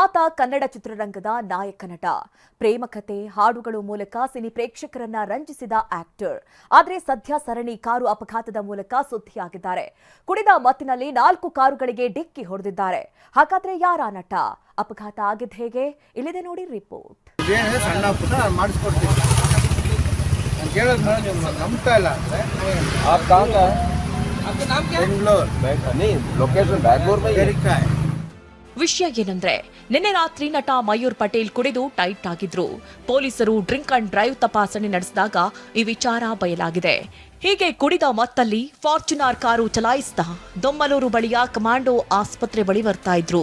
ಆತ ಕನ್ನಡ ಚಿತ್ರರಂಗದ ನಾಯಕ ನಟ. ಪ್ರೇಮ ಕಥೆ ಹಾಡುಗಳು ಮೂಲಕ ಸಿನಿ ಪ್ರೇಕ್ಷಕರನ್ನ ರಂಜಿಸಿದ ಆಕ್ಟರ್. ಆದರೆ ಸದ್ಯ ಸರಣಿ ಕಾರು ಅಪಘಾತದ ಮೂಲಕ ಸುದ್ದಿಯಾಗಿದ್ದಾರೆ. ಕುಡಿದ ಮತ್ತಿನಲ್ಲಿ ನಾಲ್ಕು ಕಾರುಗಳಿಗೆ ಡಿಕ್ಕಿ ಹೊಡೆದಿದ್ದಾರೆ. ಹಾಗಾದ್ರೆ ಯಾರ ನಟ? ಅಪಘಾತ ಆಗಿದ್ದ ಹೇಗೆ? ಇಲ್ಲಿದೆ ನೋಡಿ ರಿಪೋರ್ಟ್. ಇದೇನಿದೆ ವಿಷಯ ಏನಂದ್ರೆ, ನಿನ್ನೆ ರಾತ್ರಿ ನಟ ಮಯೂರ್ ಪಟೇಲ್ ಕುಡಿದು ಟೈಟ್ ಆಗಿದ್ರು. ಪೊಲೀಸರು ಡ್ರಿಂಕ್ ಅಂಡ್ ಡ್ರೈವ್ ತಪಾಸಣೆ ನಡೆಸಿದಾಗ ಈ ವಿಚಾರ ಬಯಲಾಗಿದೆ. ಹೀಗೆ ಕುಡಿದ ಮತ್ತಲ್ಲಿ ಫಾರ್ಚುನರ್ ಕಾರು ಚಲಾಯಿಸಿದ ದೊಮ್ಮಲೂರು ಬಳಿಯ ಕಮಾಂಡೋ ಆಸ್ಪತ್ರೆ ಬಳಿ ಬರ್ತಾ ಇದ್ರು.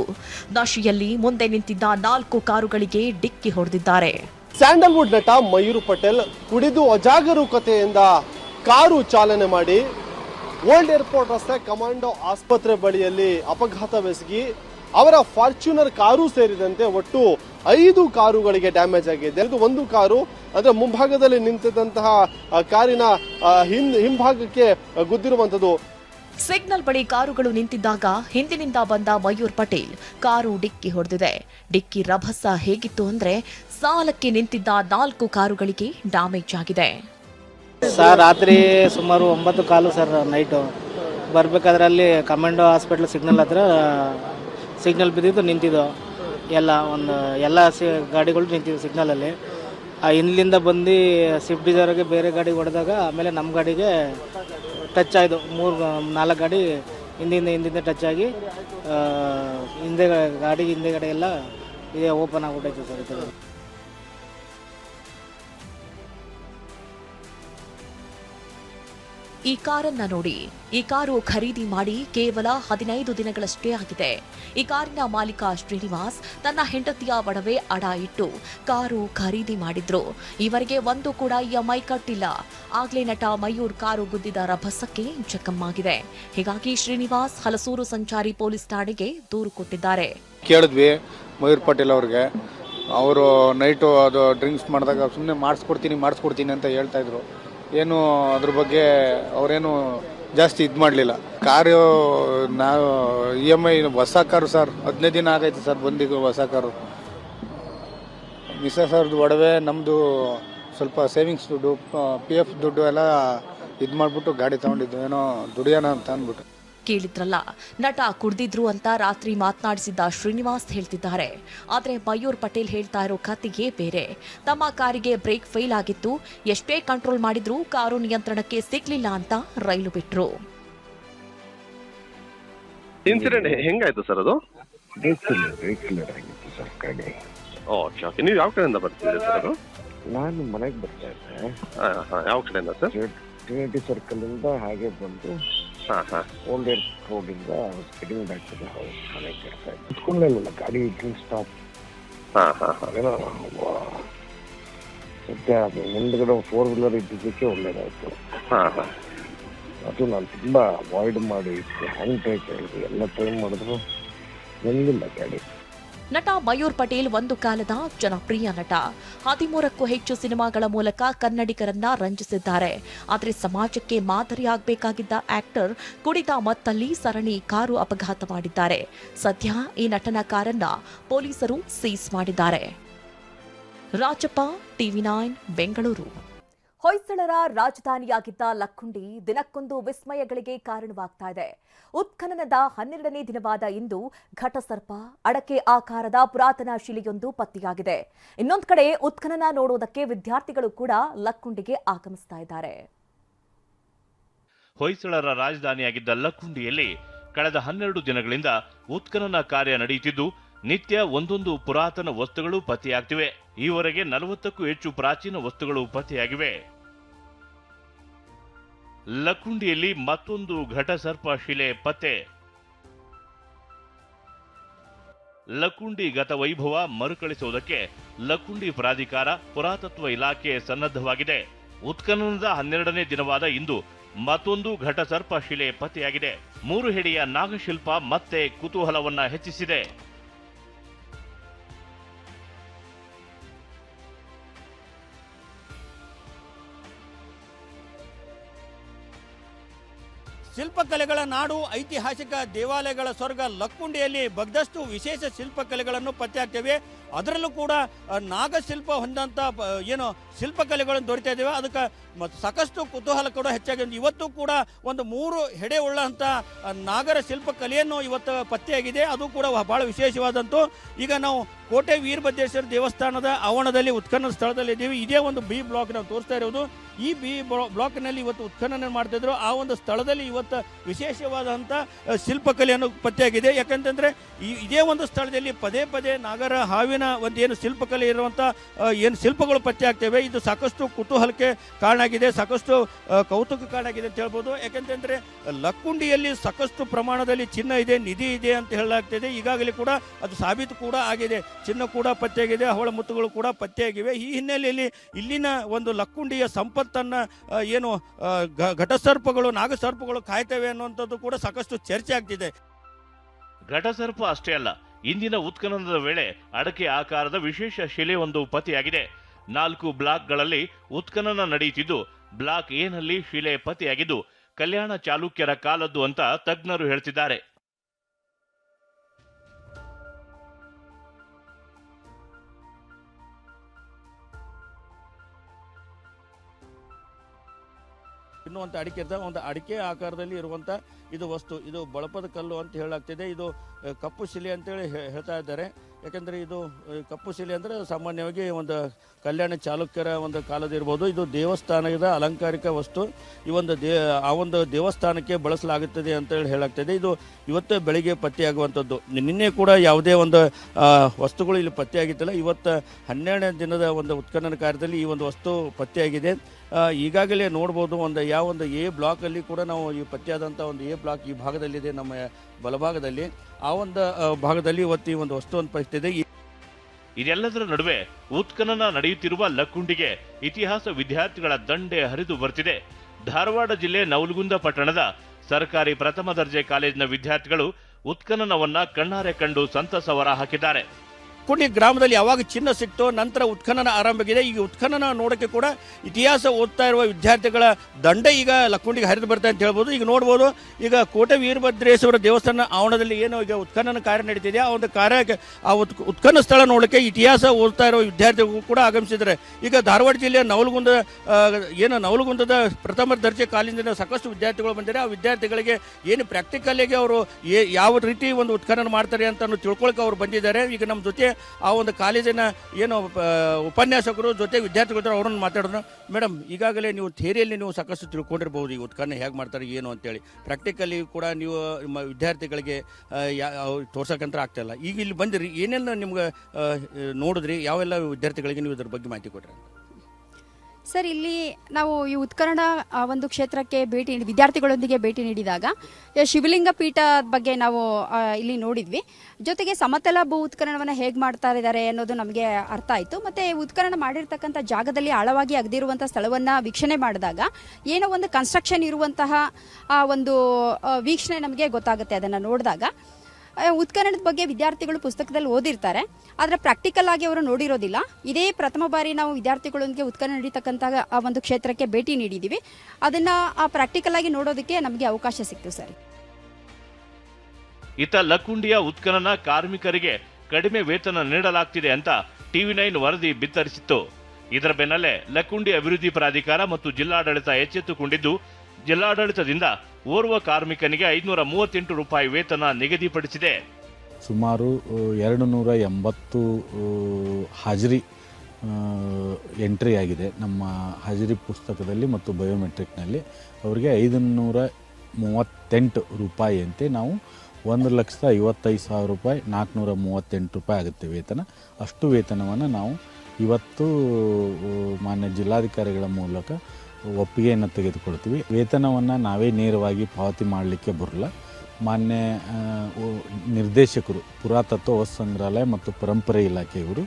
ನಶಿಯಲ್ಲಿ ಮುಂದೆ ನಿಂತಿದ್ದ ನಾಲ್ಕು ಕಾರುಗಳಿಗೆ ಡಿಕ್ಕಿ ಹೊಡೆದಿದ್ದಾರೆ. ಸ್ಯಾಂಡಲ್ವುಡ್ ನಟ ಮಯೂರ್ ಪಟೇಲ್ ಕುಡಿದು ಅಜಾಗರೂಕತೆಯಿಂದ ಕಾರು ಚಾಲನೆ ಮಾಡಿ ಓಲ್ಡ್ ಏರ್ಪೋರ್ಟ್ ರಸ್ತೆ ಕಮಾಂಡೋ ಆಸ್ಪತ್ರೆ ಬಳಿಯಲ್ಲಿ ಅಪಘಾತವೆಸಗಿ ಅವರ ಫಾರ್ಚುನರ್ ಕಾರು ಸೇರಿದಂತೆ ಒಟ್ಟು ಐದು ಕಾರುಗಳಿಗೆ ಡ್ಯಾಮೇಜ್ ಆಗಿದೆ. ಅದು ಒಂದು ಕಾರು ಅದರ ಮುಂಭಾಗದಲ್ಲಿ ನಿಂತಿದ್ದಂತಹ ಕಾರಿನ ಹಿಂ- ಹಿಂಭಾಗಕ್ಕೆ ಗುದ್ದಿರುವಂತದ್ದು ಸಿಗ್ನಲ್ ಬಳಿ ಕಾರುಗಳು ನಿಂತಿದ್ದಾಗ ಹಿಂದಿನಿಂದ ಬಂದ ಮಯೂರ್ ಪಟೇಲ್ ಕಾರು ಡಿಕ್ಕಿ ಹೊಡೆದಿದೆ. ಡಿಕ್ಕಿ ರಭಸ ಹೇಗಿತ್ತು ಅಂದ್ರೆ ಸಾಲಕ್ಕೆ ನಿಂತಿದ್ದ ನಾಲ್ಕು ಕಾರುಗಳಿಗೆ ಡ್ಯಾಮೇಜ್ ಆಗಿದೆ. ಸರ್ ರಾತ್ರಿ ಸುಮಾರು ಒಂಬತ್ತು ಕಾಲು ಸರ್ ನೈಟು. ಬರಬೇಕಾದ್ರೆ ಅಲ್ಲಿ ಕಮಾಂಡೋ ಹಾಸ್ಪಿಟ್ಲ್ ಸಿಗ್ನಲ್ ಹತ್ರ ಸಿಗ್ನಲ್ ಬಿದ್ದಿದ್ದು ನಿಂತಿದ್ದು. ಎಲ್ಲ ಒಂದು, ಎಲ್ಲ ಸಿ, ಗಾಡಿಗಳು ನಿಂತಿದ್ದು ಸಿಗ್ನಲಲ್ಲಿ ಆ ಹಿಂದ್ಲಿಂದ ಬಂದು ಸ್ವಿಫ್ಟ್ ಡಿಸೈರ್ಗೆ ಬೇರೆ ಗಾಡಿ ಹೊಡೆದಾಗ ಆಮೇಲೆ ನಮ್ಮ ಗಾಡಿಗೆ ಟಚ್ ಆಯಿತು ಮೂರು, ನಾಲ್ಕು ಗಾಡಿ ಹಿಂದಿಂದ ಹಿಂದಿಂದ ಟಚ್ ಆಗಿ ಹಿಂದೆ ಗಾಡಿ ಹಿಂದೆಗಡೆ ಎಲ್ಲ ಇದೇ ಓಪನ್ ಆಗಿಬಿಟ್ಟೈತೆ ಸರ್. ಇದು ಈ ಕಾರನ್ನ ನೋಡಿ. ಈ ಕಾರು ಖರೀದಿ ಮಾಡಿ ಕೇವಲ ಹದಿನೈದು ದಿನಗಳಷ್ಟೇ ಆಗಿದೆ. ಈ ಕಾರಿನ ಮಾಲೀಕ ಶ್ರೀನಿವಾಸ್ ತನ್ನ ಹೆಂಡತಿಯ ಒಡವೆ ಅಡ ಇಟ್ಟು ಕಾರು ಖರೀದಿ ಮಾಡಿದ್ರು. ಈವರೆಗೆ ಒಂದು ಕೂಡ ಇಎಂಐ ಕಟ್ಟಿಲ್ಲ. ಆಗ್ಲೇ ನಟ ಮಯೂರ್ ಕಾರು ಗುದ್ದಿದ ರಭಸಕ್ಕೆ ಜಖಮ್ಮಾಗಿದೆ ಹೀಗಾಗಿ ಶ್ರೀನಿವಾಸ್ ಹಲಸೂರು ಸಂಚಾರಿ ಪೊಲೀಸ್ ಠಾಣೆಗೆ ದೂರು ಕೊಟ್ಟಿದ್ದಾರೆ. ಕೇಳಿದ್ವಿ ಮಯೂರ್ ಪಟೇಲ್ ಅವ್ರಿಗೆ. ಅವರು ನೈಟು ಅದು ಡ್ರಿಂಕ್ಸ್ ಮಾಡಿದಾಗ ಸುಮ್ಮನೆ ಮಾಡಿಸ್ಕೊಡ್ತೀನಿ ಮಾಡಿಸ್ಕೊಡ್ತೀನಿ ಅಂತ ಹೇಳ್ತಾ ಇದ್ರು. ಏನು ಅದ್ರ ಬಗ್ಗೆ ಅವರೇನು ಜಾಸ್ತಿ ಇದು ಮಾಡಲಿಲ್ಲ. ಕಾರು ನಾವು ಇ ಎಂ ಐ ಹೊಸ ಕಾರು ಸರ್, ಹದಿನೈದು ದಿನ ಆಗೈತೆ ಸರ್ ಬಂದಿಗ ಹೊಸ ಕಾರು. ಮಿಸ್ಸಸ್ ಅವ್ರದ್ದು ಒಡವೆ ನಮ್ಮದು ಸ್ವಲ್ಪ ಸೇವಿಂಗ್ಸ್ ದುಡ್ಡು, ಪಿ ಎಫ್ ದುಡ್ಡು ಎಲ್ಲ ಇದು ಮಾಡಿಬಿಟ್ಟು ಗಾಡಿ ತೊಗೊಂಡಿದ್ದು. ಏನೋ ದುಡಿಯೋಣ ಅಂತ ಅಂದ್ಬಿಟ್ಟು. ಕೇಳಿದ್ರಲ್ಲ. ನಟ ಕುಡ್ದಿದ್ರು ಅಂತ ರಾತ್ರಿ ಮಾತನಾಡಿಸಿದ್ದ ಶ್ರೀನಿವಾಸ್ ಹೇಳ್ತಿದ್ದಾರೆ. ಆದರೆ ಮಯೂರ್ ಪಟೇಲ್ ಹೇಳ್ತಾ ಇರೋ ಕಥೆಯೇ ಬೇರೆ. ತಮ್ಮ ಕಾರಿಗೆ ಬ್ರೇಕ್ ಫೇಲ್ ಆಗಿತ್ತು. ಎಷ್ಟೇ ಕಂಟ್ರೋಲ್ ಮಾಡಿದ್ರೂ ಕಾರು ನಿಯಂತ್ರಣಕ್ಕೆ ಸಿಗ್ಲಿಲ್ಲ ಅಂತ ರೈಲು ಬಿಟ್ರು. ಇನ್ಸಿಡೆಂಟ್ ಹೆಂಗಾಯ್ತು ಸರ್ ಅದು? ಓಕೆ ಓಕೆ ನೀವು ಯಾವ ಕಡೆಯಿಂದ ಬರ್ತಿದ್ದೀರಿ ಸರ್ ಅದು? ನಾನು ಮನೆಗೆ ಬರ್ತಾ ಇದ್ದೆ. ಹಾಂ ಹಾಂ. ಯಾವ ಕಡೆಯಿಂದ ಸರ್? ಟ್ರಿನಿಟಿ ಸರ್ಕಲ್ ಇಂದ ಹಾಗೆ ಬಂದು ಹಾಂ ಹಾಂ. ಓಲ್ಡ್ ಏರ್ ರೋಡ್ ಇಂದ getting back to the house ಮನೆಗೆ ಬರ್ತಾ ಗಾಡಿ ಇಟ್ಟಿಂಗ್ ಸ್ಟಾಪ್ ಹಾಂ. ಹಾಂ ವಾ. ಸದ್ಯ ಅದು ಮುಂದ್ಗಡೆ ಫೋರ್ ವೀಲರ್ ಇದ್ದಿದ್ದಕ್ಕೆ ಒಳ್ಳೇದಾಯ್ತು. ಹಾಂ ಹಾಂ. ಅದು ನಾನು ತುಂಬಾ ಅವಾಯ್ಡ್ ಮಾಡಿ ಹ್ಯಾಂಡ್ ಬ್ರೇಕ್ ಹೇಳಿದೆ ಎಲ್ಲ ಟ್ರೈ ಮಾಡಿದ್ರು ನಿಂದಿಲ್ಲ ಗಾಡಿ. ನಟ ಮಯೂರ್ ಪಟೇಲ್ ಒಂದು ಕಾಲದ ಜನಪ್ರಿಯ ನಟ. ಹದಿಮೂರಕ್ಕೂ ಹೆಚ್ಚು ಸಿನಿಮಾಗಳ ಮೂಲಕ ಕನ್ನಡಿಗರನ್ನ ರಂಜಿಸಿದ್ದಾರೆ. ಆದರೆ ಸಮಾಜಕ್ಕೆ ಮಾದರಿಯಾಗಬೇಕಾಗಿದ್ದ ಆಕ್ಟರ್ ಕುಡಿದ ಮತ್ತಲ್ಲಿ ಸರಣಿ ಕಾರು ಅಪಘಾತ ಮಾಡಿದ್ದಾರೆ ಸದ್ಯ ಈ ನಟನ ಕಾರನ್ನ ಪೊಲೀಸರು ಸೀಸ್ ಮಾಡಿದ್ದಾರೆ. Rajappa, TV nine, Bengaluru. ಹೊಯ್ಸಳರ ರಾಜಧಾನಿಯಾಗಿದ್ದ ಲಕ್ಕುಂಡಿ ದಿನಕ್ಕೊಂದು ವಿಸ್ಮಯಗಳಿಗೆ ಕಾರಣವಾಗ್ತಾ ಇದೆ. ಉತ್ಖನನದ ಹನ್ನೆರಡನೇ ದಿನವಾದ ಇಂದು ಘಟಸರ್ಪ ಅಡಕೆ ಆಕಾರದ ಪುರಾತನ ಶಿಲೆಯೊಂದು ಪತ್ತೆಯಾಗಿದೆ. ಇನ್ನೊಂದು ಕಡೆ ಉತ್ಖನನ ನೋಡುವುದಕ್ಕೆ ವಿದ್ಯಾರ್ಥಿಗಳು ಕೂಡ ಲಕ್ಕುಂಡಿಗೆ ಆಗಮಿಸ್ತಾ ಇದ್ದಾರೆ. ಹೊಯ್ಸಳರ ರಾಜಧಾನಿಯಾಗಿದ್ದ ಲಕ್ಕುಂಡಿಯಲ್ಲಿ ಕಳೆದ ಹನ್ನೆರಡು ದಿನಗಳಿಂದ ಉತ್ಖನನ ಕಾರ್ಯ ನಡೆಯುತ್ತಿದ್ದು ನಿತ್ಯ ಒಂದೊಂದು ಪುರಾತನ ವಸ್ತುಗಳು ಪತ್ತೆಯಾಗ್ತಿವೆ. ಈವರೆಗೆ ನಲವತ್ತಕ್ಕೂ ಹೆಚ್ಚು ಪ್ರಾಚೀನ ವಸ್ತುಗಳು ಪತ್ತೆಯಾಗಿವೆ. ಲಕ್ಕುಂಡಿಯಲ್ಲಿ ಮತ್ತೊಂದು ಘಟಸರ್ಪ ಶಿಲೆ ಪತ್ತೆ. ಲಕ್ಕುಂಡಿ ಗತವೈಭವ ಮರುಕಳಿಸುವುದಕ್ಕೆ ಲಕ್ಕುಂಡಿ ಪ್ರಾಧಿಕಾರ ಪುರಾತತ್ವ ಇಲಾಖೆ ಸನ್ನದ್ಧವಾಗಿದೆ. ಉತ್ಖನನದ ಹನ್ನೆರಡನೇ ದಿನವಾದ ಇಂದು ಮತ್ತೊಂದು ಘಟಸರ್ಪ ಶಿಲೆ ಪತ್ತೆಯಾಗಿದೆ. ಮೂರು ಹೆಡೆಯ ನಾಗಶಿಲ್ಪ ಮತ್ತೆ ಕುತೂಹಲವನ್ನ ಹೆಚ್ಚಿಸಿದೆ. ಶಿಲ್ಪಕಲೆಗಳ ನಾಡು ಐತಿಹಾಸಿಕ ದೇವಾಲಯಗಳ ಸ್ವರ್ಗ ಲಕ್ಕುಂಡಿಯಲ್ಲಿ ಬಗ್ದಷ್ಟು ವಿಶೇಷ ಶಿಲ್ಪಕಲೆಗಳನ್ನು ಪತ್ತೆ ಆಗ್ತೇವೆ ಅದರಲ್ಲೂ ಕೂಡ ನಾಗಶಿಲ್ಪ ಹೊಂದಂಥ ಏನು ಶಿಲ್ಪಕಲೆಗಳನ್ನು ದೊರೀತಾ ಇದ್ದೇವೆ. ಅದಕ್ಕೆ ಸಾಕಷ್ಟು ಕುತೂಹಲ ಕೂಡ ಹೆಚ್ಚಾಗಿ ಇವತ್ತು ಕೂಡ ಒಂದು ಮೂರು ಹೆಡೆ ಉಳ್ಳಂಥ ನಾಗರ ಶಿಲ್ಪಕಲೆಯನ್ನು ಇವತ್ತು ಪತ್ತೆಯಾಗಿದೆ. ಅದು ಕೂಡ ಬಹಳ ವಿಶೇಷವಾದಂತು. ಈಗ ನಾವು ಕೋಟೆ ವೀರಭದ್ರೇಶ್ವರ ದೇವಸ್ಥಾನದ ಆವರಣದಲ್ಲಿ ಉತ್ಖನನ ಸ್ಥಳದಲ್ಲಿ ಇದ್ದೀವಿ. ಇದೇ ಒಂದು ಬಿ ಬ್ಲಾಕ್ ನಾವು ತೋರಿಸ್ತಾ ಇರೋದು. ಈ ಬಿ ಬ್ಲಾಕ್ನಲ್ಲಿ ಇವತ್ತು ಉತ್ಖನನ ಮಾಡ್ತಾ ಇದ್ರು. ಆ ಒಂದು ಸ್ಥಳದಲ್ಲಿ ಇವತ್ತು ವಿಶೇಷವಾದಂಥ ಶಿಲ್ಪಕಲೆಯನ್ನು ಪತ್ತೆಯಾಗಿದೆ. ಯಾಕಂತಂದ್ರೆ ಇದೇ ಒಂದು ಸ್ಥಳದಲ್ಲಿ ಪದೇ ಪದೇ ನಾಗರ ಹಾವಿನ ಒಂದು ಏನು ಶಿಲ್ಪಕಲೆ ಇರುವಂಥ ಏನು ಶಿಲ್ಪಗಳು ಪತ್ತೆ ಆಗ್ತವೆ. ಇದು ಸಾಕಷ್ಟು ಕುತೂಹಲಕ್ಕೆ ಕಾರಣ ಆಗಿದೆ ಸಾಕಷ್ಟು ಕೌತುಕ ಕಾರಣ ಆಗಿದೆ ಅಂತ ಹೇಳ್ಬೋದು. ಯಾಕೆಂತಂದರೆ, ಲಕ್ಕುಂಡಿಯಲ್ಲಿ ಸಾಕಷ್ಟು ಪ್ರಮಾಣದಲ್ಲಿ ಚಿನ್ನ ಇದೆ, ನಿಧಿ ಇದೆ ಅಂತ ಹೇಳಲಾಗ್ತಿದೆ. ಈಗಾಗಲೇ ಕೂಡ ಅದು ಸಾಬೀತು ಕೂಡ ಆಗಿದೆ. ಚಿನ್ನ ಕೂಡ ಪತ್ತೆಯಾಗಿದೆ, ಅವಳ ಮುತ್ತುಗಳು ಕೂಡ ಪತ್ತೆಯಾಗಿವೆ. ಈ ಹಿನ್ನೆಲೆಯಲ್ಲಿ ಇಲ್ಲಿನ ಒಂದು ಲಕ್ಕುಂಡಿಯ ಸಂಪತ್ತನ್ನು ಏನು ಘಟಸರ್ಪಗಳು, ನಾಗಸರ್ಪಗಳು ಕಾಯ್ತವೆ ಅನ್ನುವಂಥದ್ದು ಕೂಡ ಸಾಕಷ್ಟು ಚರ್ಚೆ ಆಗ್ತಿದೆ. ಘಟಸರ್ಪ ಅಷ್ಟೇ ಅಲ್ಲ ಇಂದಿನ ಉತ್ಖನನದ ವೇಳೆ ಅಡಕೆ ಆಕಾರದ ವಿಶೇಷ ಶಿಲೆ ಒಂದು ಪತಿಯಾಗಿದೆ. ನಾಲ್ಕು ಬ್ಲಾಕ್ಗಳಲ್ಲಿ ಉತ್ಖನನ ನಡೆಯುತ್ತಿದ್ದು, ಬ್ಲಾಕ್ ಎನಲ್ಲಿ ಶಿಲೆ ಪತಿಯಾಗಿದ್ದು, ಕಲ್ಯಾಣ ಚಾಲುಕ್ಯರ ಕಾಲದ್ದು ಅಂತ ತಜ್ಞರು ಹೇಳ್ತಿದ್ದಾರೆ. ಇನ್ನುವಂಥ ಅಡಿಕೆ ಇರ್ತದೆ. ಒಂದು ಅಡಿಕೆ ಆಕಾರದಲ್ಲಿ ಇರುವಂಥ ಇದು ವಸ್ತು. ಇದು ಬಳಪದ ಕಲ್ಲು ಅಂತ ಹೇಳಾಗ್ತಿದೆ ಇದು ಕಪ್ಪು ಶಿಲೆ ಅಂತೇಳಿ ಹೇಳ್ತಾ ಇದ್ದಾರೆ. ಯಾಕಂದರೆ ಇದು ಕಪ್ಪು ಶಿಲೆ ಅಂದರೆ ಸಾಮಾನ್ಯವಾಗಿ ಒಂದು ಕಲ್ಯಾಣ ಚಾಲುಕ್ಯರ ಒಂದು ಕಾಲದ ಇರ್ಬೋದು. ಇದು ದೇವಸ್ಥಾನದ ಅಲಂಕಾರಿಕ ವಸ್ತು. ಈ ಒಂದು ದೇ, ಆ ಒಂದು ದೇವಸ್ಥಾನಕ್ಕೆ ಬಳಸಲಾಗುತ್ತದೆ ಅಂತೇಳಿ ಹೇಳಾಗ್ತದೆ ಇದು ಇವತ್ತು ಬೆಳಿಗ್ಗೆ ಪತ್ತೆಯಾಗುವಂಥದ್ದು. ನಿನ್ನೆ ಕೂಡ ಯಾವುದೇ ಒಂದು ವಸ್ತುಗಳು ಇಲ್ಲಿ ಪತ್ತೆಯಾಗಿತ್ತಲ್ಲ. ಇವತ್ತು ಹನ್ನೆರಡನೇ ದಿನದ ಒಂದು ಉತ್ಖನನ ಕಾರ್ಯದಲ್ಲಿ ಈ ಒಂದು ವಸ್ತು ಪತ್ತೆಯಾಗಿದೆ. ಈಗಾಗಲೇ ನೋಡ್ಬೋದು, ಒಂದು ಯಾವ ಒಂದು ಎ ಬ್ಲಾಕಲ್ಲಿ ಕೂಡ ನಾವು ಈ ಪತ್ತೆಯಾದಂಥ ಒಂದು ಎ ಬ್ಲಾಕ್ ಈ ಭಾಗದಲ್ಲಿದೆ. ನಮ್ಮ ಬಲಭಾಗದಲ್ಲಿ, ಆ ಒಂದು ಭಾಗದಲ್ಲಿ ಇವತ್ತು ಈ ಒಂದು ವಸ್ತುವನ್ನು ಪರಿಸ್ಥಿತಿ ಈ ಇದೆಲ್ಲದರ ನಡುವೆ ಉತ್ಖನನ ನಡೆಯುತ್ತಿರುವ ಲಕ್ಕುಂಡಿಗೆ ಇತಿಹಾಸ ವಿದ್ಯಾರ್ಥಿಗಳ ದಂಡೆ ಹರಿದು ಬರ್ತಿದೆ. ಧಾರವಾಡ ಜಿಲ್ಲೆ ನವಲಗುಂದ ಪಟ್ಟಣದ ಸರ್ಕಾರಿ ಪ್ರಥಮ ದರ್ಜೆ ಕಾಲೇಜಿನ ವಿದ್ಯಾರ್ಥಿಗಳು ಉತ್ಖನನವನ್ನ ಕಣ್ಣಾರೆ ಕಂಡು ಸಂತಸ ಹೊರ ಹಾಕಿದ್ದಾರೆ. ಕುಂಡಿ ಗ್ರಾಮದಲ್ಲಿ ಯಾವಾಗ ಚಿನ್ನ ಸಿಕ್ತೋ ನಂತರ ಉತ್ಖನನ ಆರಂಭಗಿದೆ. ಈ ಉತ್ಖನನ ನೋಡೋಕ್ಕೆ ಕೂಡ ಇತಿಹಾಸ ಓದ್ತಾ ಇರುವ ವಿದ್ಯಾರ್ಥಿಗಳ ದಂಡ ಈಗ ಲಕ್ಕುಂಡಿಗೆ ಹರಿದು ಬರ್ತಾ ಅಂತ ಹೇಳ್ಬೋದು. ಈಗ ನೋಡ್ಬೋದು, ಈಗ ಕೋಟೆ ವೀರಭದ್ರೇಶ್ವರ ದೇವಸ್ಥಾನ ಆವರಣದಲ್ಲಿ ಏನು ಈಗ ಉತ್ಖನನ ಕಾರ್ಯ ನಡೀತಿದೆ. ಆ ಒಂದು ಕಾರ್ಯಕ್ಕೆ ಆ ಉತ್ ಉತ್ಖನನ ಸ್ಥಳ ನೋಡೋಕ್ಕೆ ಇತಿಹಾಸ ಓದ್ತಾ ಇರುವ ವಿದ್ಯಾರ್ಥಿಗಳು ಕೂಡ ಆಗಮಿಸಿದ್ದಾರೆ. ಈಗ ಧಾರವಾಡ ಜಿಲ್ಲೆಯ ನವಲಗುಂದ ಏನು ನವಲಗುಂದದ ಪ್ರಥಮ ದರ್ಜೆ ಕಾಲೇಜಿನ ಸಾಕಷ್ಟು ವಿದ್ಯಾರ್ಥಿಗಳು ಬಂದಿದ್ದಾರೆ. ಆ ವಿದ್ಯಾರ್ಥಿಗಳಿಗೆ ಏನು ಪ್ರಾಕ್ಟಿಕಲ್ಲಿಗೆ ಅವರು ಯಾವ ರೀತಿ ಒಂದು ಉತ್ಖನನ ಮಾಡ್ತಾರೆ ಅಂತ ತಿಳ್ಕೊಳಕ್ಕೆ ಅವರು ಬಂದಿದ್ದಾರೆ. ಈಗ ನಮ್ಮ ಜೊತೆ ಆ ಒಂದು ಕಾಲೇಜಿನ ಏನು ಉಪನ್ಯಾಸಕರು ಜೊತೆ ವಿದ್ಯಾರ್ಥಿಗಳು ಅವ್ರನ್ನ ಮಾತಾಡೋಣ ಮೇಡಮ್, ಈಗಾಗಲೇ ನೀವು ಥೇರಿಯಲ್ಲಿ ನೀವು ಸಾಕಷ್ಟು ತಿಳ್ಕೊಂಡಿರ್ಬೋದು ಈ ಉತ್ಖನನ ಹೇಗೆ ಮಾಡ್ತಾರೆ, ಏನು ಅಂತೇಳಿ. ಪ್ರಾಕ್ಟಿಕಲಿ ಕೂಡ ನೀವು ವಿದ್ಯಾರ್ಥಿಗಳಿಗೆ ಯಾ ತೋರ್ಸಕ್ಕಂತ ಆಗ್ತಾ ಇಲ್ಲ. ಈಗ ಇಲ್ಲಿ ಬಂದಿರಿ, ಏನೆಲ್ಲ ನಿಮ್ಗೆ ನೋಡಿದ್ರಿ, ಯಾವೆಲ್ಲ ವಿದ್ಯಾರ್ಥಿಗಳಿಗೆ ನೀವು ಇದ್ರ ಬಗ್ಗೆ ಮಾಹಿತಿ ಕೊಟ್ರಿ ಸರ್, ಇಲ್ಲಿ ನಾವು ಈ ಉತ್ಕರ್ಣ ಒಂದು ಕ್ಷೇತ್ರಕ್ಕೆ ಭೇಟಿ ನೀಡಿ- ವಿದ್ಯಾರ್ಥಿಗಳೊಂದಿಗೆ ಭೇಟಿ ನೀಡಿದಾಗ ಶಿವಲಿಂಗ ಪೀಠದ ಬಗ್ಗೆ ನಾವು ಇಲ್ಲಿ ನೋಡಿದ್ವಿ. ಜೊತೆಗೆ ಸಮತಲ ಭೂ ಉತ್ಕರ್ಣವನ್ನು ಹೇಗೆ ಮಾಡ್ತಾ ಇದ್ದಾರೆ ಅನ್ನೋದು ನಮಗೆ ಅರ್ಥ ಆಯಿತು. ಮತ್ತು ಉತ್ಖನನ ಮಾಡಿರ್ತಕ್ಕಂಥ ಜಾಗದಲ್ಲಿ ಆಳವಾಗಿ ಅಗದಿರುವಂಥ ಸ್ಥಳವನ್ನು ವೀಕ್ಷಣೆ ಮಾಡಿದಾಗ, ಏನೋ ಒಂದು ಕನ್ಸ್ಟ್ರಕ್ಷನ್ ಇರುವಂತಹ, ಆ, ಒಂದು ವೀಕ್ಷಣೆ ನಮಗೆ ಗೊತ್ತಾಗುತ್ತೆ ಅದನ್ನು ನೋಡಿದಾಗ. ಆ, ಉತ್ಖನನದ ಬಗ್ಗೆ ವಿದ್ಯಾರ್ಥಿಗಳು ಪುಸ್ತಕದಲ್ಲಿ ಓದಿರ್ತಾರೆ. ಆದರೆ ಪ್ರಾಕ್ಟಿಕಲ್ ಆಗಿ ಅವರು ನೋಡಿರೋದಿಲ್ಲ. ಇದೇ ಪ್ರಥಮ ಬಾರಿ ನಾವು ವಿದ್ಯಾರ್ಥಿಗಳೊಂದಿಗೆ ಉತ್ಖನನ ನಡೀತಕ್ಕಂಥ ಆ ಒಂದು ಕ್ಷೇತ್ರಕ್ಕೆ ಭೇಟಿ ನೀಡಿದ್ದೀವಿ ಅದನ್ನು ಆ ಪ್ರಾಕ್ಟಿಕಲ್ ಆಗಿ ನೋಡೋದಕ್ಕೆ ನಮಗೆ ಅವಕಾಶ ಸಿಕ್ತು ಸರ್. ಇತ ಲಕುಂಡಿಯ ಉತ್ಖನನ ಕಾರ್ಮಿಕರಿಗೆ ಕಡಿಮೆ ವೇತನ ನೀಡಲಾಗ್ತಿದೆ ಅಂತ ಟಿವಿ ನೈನ್ ವರದಿ ಬಿತ್ತರಿಸಿತ್ತು. ಇದರ ಬೆನ್ನಲ್ಲೇ ಲಕುಂಡಿ ಅಭಿವೃದ್ಧಿ ಪ್ರಾಧಿಕಾರ ಮತ್ತು ಜಿಲ್ಲಾಡಳಿತ ಎಚ್ಚೆತ್ತುಕೊಂಡಿದ್ದು ಜಿಲ್ಲಾಡಳಿತದಿಂದ ಓರ್ವ ಕಾರ್ಮಿಕನಿಗೆ ಐದುನೂರ ಮೂವತ್ತೆಂಟು ರೂಪಾಯಿ ವೇತನ ನಿಗದಿಪಡಿಸಿದೆ. ಸುಮಾರು ಎರಡು ನೂರ ಎಂಬತ್ತು ಹಾಜರಿ ಎಂಟ್ರಿ ಆಗಿದೆ. ನಮ್ಮ ಹಾಜರಿ ಪುಸ್ತಕದಲ್ಲಿ ಮತ್ತು ಬಯೋಮೆಟ್ರಿಕ್ನಲ್ಲಿ ಅವರಿಗೆ ಐದುನೂರ ಮೂವತ್ತೆಂಟು ರೂಪಾಯಿಯಂತೆ ನಾವು ಒಂದು ಲಕ್ಷದ ಐವತ್ತೈದು ಸಾವಿರ ರೂಪಾಯಿ ನಾಲ್ಕುನೂರ ಮೂವತ್ತೆಂಟು ರೂಪಾಯಿ ಆಗುತ್ತೆ ವೇತನ. ಅಷ್ಟು ವೇತನವನ್ನು ನಾವು ಇವತ್ತು ಮಾನ್ಯ ಜಿಲ್ಲಾಧಿಕಾರಿಗಳ ಮೂಲಕ ಒಪ್ಪಿಗೆಯನ್ನು ತೆಗೆದುಕೊಳ್ತೀವಿ ವೇತನವನ್ನು ನಾವೇ ನೇರವಾಗಿ ಪಾವತಿ ಮಾಡಲಿಕ್ಕೆ ಬರಲ್ಲ. ಮಾನ್ಯ ನಿರ್ದೇಶಕರು, ಪುರಾತತ್ವ ಸಂಗ್ರಹಾಲಯ ಮತ್ತು ಪರಂಪರೆ ಇಲಾಖೆಯವರು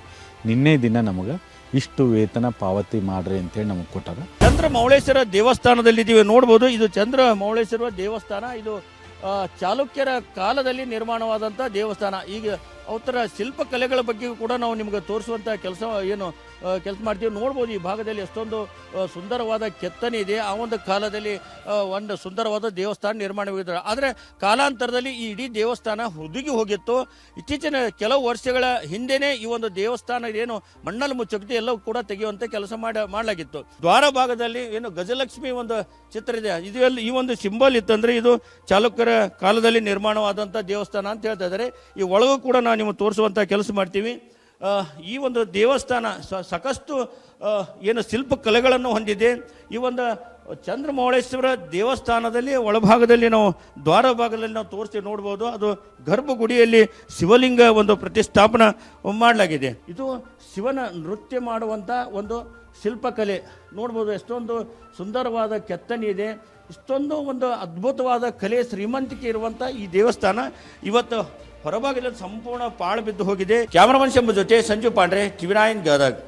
ನಿನ್ನೆ ದಿನ ನಮಗೆ ಇಷ್ಟು ವೇತನ ಪಾವತಿ ಮಾಡ್ರಿ ಅಂತೇಳಿ ನಮಗೆ ಕೊಟ್ಟಾರ. ಚಂದ್ರ ಮೌಳೇಶ್ವರ ದೇವಸ್ಥಾನದಲ್ಲಿದ್ದೀವಿ, ನೋಡ್ಬೋದು. ಇದು ಚಂದ್ರ ಮೌಳೇಶ್ವರ ದೇವಸ್ಥಾನ. ಇದು ಚಾಲುಕ್ಯರ ಕಾಲದಲ್ಲಿ ನಿರ್ಮಾಣವಾದಂಥ ದೇವಸ್ಥಾನ. ಈಗ ಅವತರ ಶಿಲ್ಪಕಲೆಗಳ ಬಗ್ಗೆ ಕೂಡ ನಾವು ನಿಮ್ಗೆ ತೋರಿಸುವಂಥ ಕೆಲಸ, ಏನು ಕೆಲಸ ಮಾಡ್ತೀವಿ. ನೋಡ್ಬೋದು ಈ ಭಾಗದಲ್ಲಿ ಎಷ್ಟೊಂದು ಸುಂದರವಾದ ಕೆತ್ತನೆ ಇದೆ. ಆ ಒಂದು ಕಾಲದಲ್ಲಿ ಒಂದು ಸುಂದರವಾದ ದೇವಸ್ಥಾನ ನಿರ್ಮಾಣವಾಗಿದೆ ಆದರೆ ಕಾಲಾಂತರದಲ್ಲಿ ಈ ಇಡೀ ದೇವಸ್ಥಾನ ಹುದುಗಿ ಹೋಗಿತ್ತು. ಇತ್ತೀಚಿನ ಕೆಲವು ವರ್ಷಗಳ ಹಿಂದೆನೇ ಈ ಒಂದು ದೇವಸ್ಥಾನ ಏನು ಮಣ್ಣಲ್ಲಿ ಮುಚ್ಚುತ್ತೆ, ಎಲ್ಲವೂ ಕೂಡ ತೆಗೆಯುವಂಥ ಕೆಲಸ ಮಾಡ, ಮಾಡಲಾಗಿತ್ತು. ದ್ವಾರ ಭಾಗದಲ್ಲಿ ಏನು ಗಜಲಕ್ಷ್ಮಿ ಒಂದು ಚಿತ್ರ ಇದೆ. ಇದು ಎಲ್ಲಿ, ಈ ಒಂದು ಸಿಂಬಲ್ ಇತ್ತಂದರೆ ಇದು ಚಾಲುಕ್ಯರ ಕಾಲದಲ್ಲಿ ನಿರ್ಮಾಣವಾದಂಥ ದೇವಸ್ಥಾನ ಅಂತ ಹೇಳ್ತಾ ಇದ್ದಾರೆ. ಈ ಒಳಗೂ ಕೂಡ ನಾವು ನಿಮಗೆ ತೋರಿಸುವಂಥ ಕೆಲಸ ಮಾಡ್ತೀವಿ. ಈ ಒಂದು ದೇವಸ್ಥಾನ ಸಾಕಷ್ಟು ಏನು ಶಿಲ್ಪ ಕಲೆಗಳನ್ನು ಹೊಂದಿದೆ. ಈ ಒಂದು ಚಂದ್ರಮೌಳೇಶ್ವರ ದೇವಸ್ಥಾನದಲ್ಲಿ ಒಳಭಾಗದಲ್ಲಿ ನಾವು ದ್ವಾರ ಭಾಗದಲ್ಲಿ ನಾವು ತೋರಿಸಿ ನೋಡ್ಬೋದು. ಅದು ಗರ್ಭಗುಡಿಯಲ್ಲಿ ಶಿವಲಿಂಗ ಒಂದು ಪ್ರತಿಷ್ಠಾಪನ ಮಾಡಲಾಗಿದೆ. ಇದು ಶಿವನ ನೃತ್ಯ ಮಾಡುವಂಥ ಒಂದು ಶಿಲ್ಪಕಲೆ. ನೋಡ್ಬೋದು ಎಷ್ಟೊಂದು ಸುಂದರವಾದ ಕೆತ್ತನೆ ಇದೆ. ಇಷ್ಟೊಂದು ಒಂದು ಅದ್ಭುತವಾದ ಕಲೆ ಶ್ರೀಮಂತಿಕೆ ಇರುವಂಥ ಈ ದೇವಸ್ಥಾನ. ಇವತ್ತು ಹೊರಭಾಗದಲ್ಲಿ ಸಂಪೂರ್ಣ ಪಾಳು ಬಿದ್ದು ಹೋಗಿದೆ. ಕ್ಯಾಮರಾಮನ್ ಶಂಭು ಜೊತೆ ಸಂಜು ಪಾಂಡ್ರೆ ಟಿವಿ ನೈನ್ ಗದಗ್.